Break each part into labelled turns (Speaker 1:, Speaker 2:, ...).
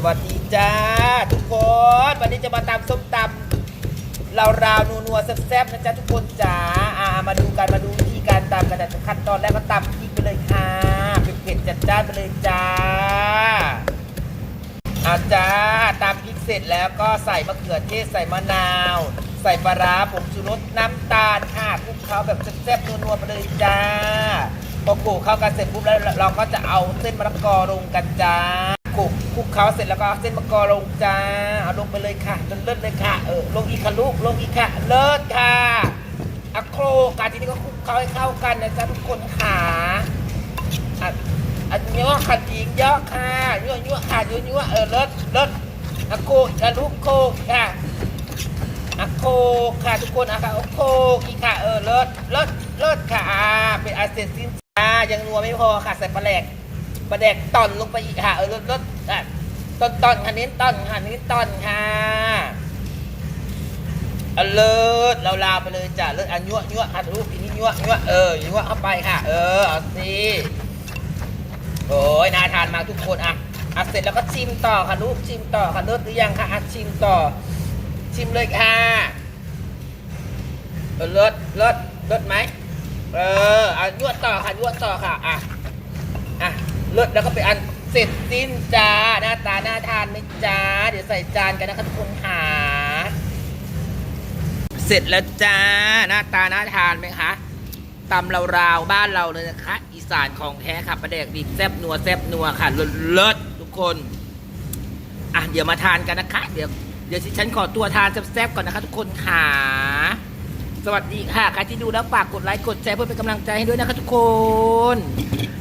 Speaker 1: สวัสดีจ้าทุกคน วันนี้จะมาตำส้มตำเราราวๆนัวแซ่บๆนะจ๊ะทุกคนจ๋าอ่ามาดูกันมาดูวิธีการตำกันแต่ขั้นตอนแรกก็ตำพริกไปเลยค่ะเผ็ดจัดจ้านไปเลยจ้าอาจ้าตำพริกเสร็จแล้วก็ใส่มะเขือเทศใส่มะนาว ใส่ปลาร้าผงชูรสน้ำตาลค่ะคลุกเคล้าแบบแซ่บๆนัวๆไปเลยจ้าพอโขลกเข้ากันเสร็จปุ๊บแล้วเราก็จะเอาเส้นมะละกอลงกันจ้าคลุก ลุกเคล้าเสร็จแล้วก็เอาเส้นมะกอลงจ้าเอาลงไปเลยค่ะจนเลิศเลยค่ะเออลงอีกค่ะลูกลงอีกค่ะเลิศค่ะอะโครกาทีนี้ก็คลุกเคล้าให้เข้ากันนะจ๊ะทุกคนค่ะอะอันนี้ว่าขัดหญิงเยอะค่ะยั่วยั่วค่ะยั่วยั่วเออเลิศเลิศอะโคอะลูกโคค่ะอะโคค่ะทุกคนอะค่ะโคอีกค่ะเออเลิศเลิศเลิศค่ะเป็นอาเซนซินจ้ายังนัวไม่พอค่ะใส่ปลาแหลก ปลาแดกตอนลงไปอีกค่ะเออรถรถอะตอนตอนค่ะเน้นตอนค่ะเน้นตอนค่ะเอาเลิศเราลาไปเลยจ้ะเลิศอันยั่วยั่วค่ะลูกทีนี้ยั่วยั่วเออยั่วเข้าไปค่ะ เออเอาสิโอ้ยน่าทานมากทุกคนอะอะเสร็จแล้วก็ชิมต่อค่ะลูกชิมต่อค่ะเลิศหรือยังค่ะอะชิมต่อ ชิมเลยค่ะเออเลิศเลิศเลิศไหมเอออะยั่วต่อค่ะยั่วต่อค่ะอะ เลิศแล้วก็เป็นอันเสร็จสิ้นจ้าหน้าตาน่าทานไหมจ้า เดี๋ยวใส่จานกันนะคะทุกคนหา เสร็จแล้วจ้าหน้าตาน่าทานไหมคะตำเราราวบ้านเราเลยนะคะ อีสานของแท้ค่ะประเด็กบีแซบนัวแซบนัวค่ะเลิศเลิศทุกคนอะเดี๋ยวมาทานกันนะคะ เดี๋ยวเดี๋ยวฉันขอตัวทานแซ่บๆก่อนนะคะทุกคนค่ะสวัสดีค่ะใครที่ดูแล้วฝากกดไลค์กดแชร์เพื่อเป็นกำลังใจให้ด้วยนะคะทุกคน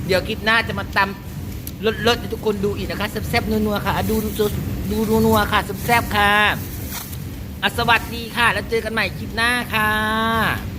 Speaker 1: เดี๋ยวคลิปหน้าจะมาตำเลิศๆให้ทุกคนดูอีกนะคะแซ่บๆนัวๆค่ะ ดูดูดูนัวๆค่ะแซ่บๆค่ะอสวัสดีค่ะ แล้วเจอกันใหม่คลิปหน้าค่ะ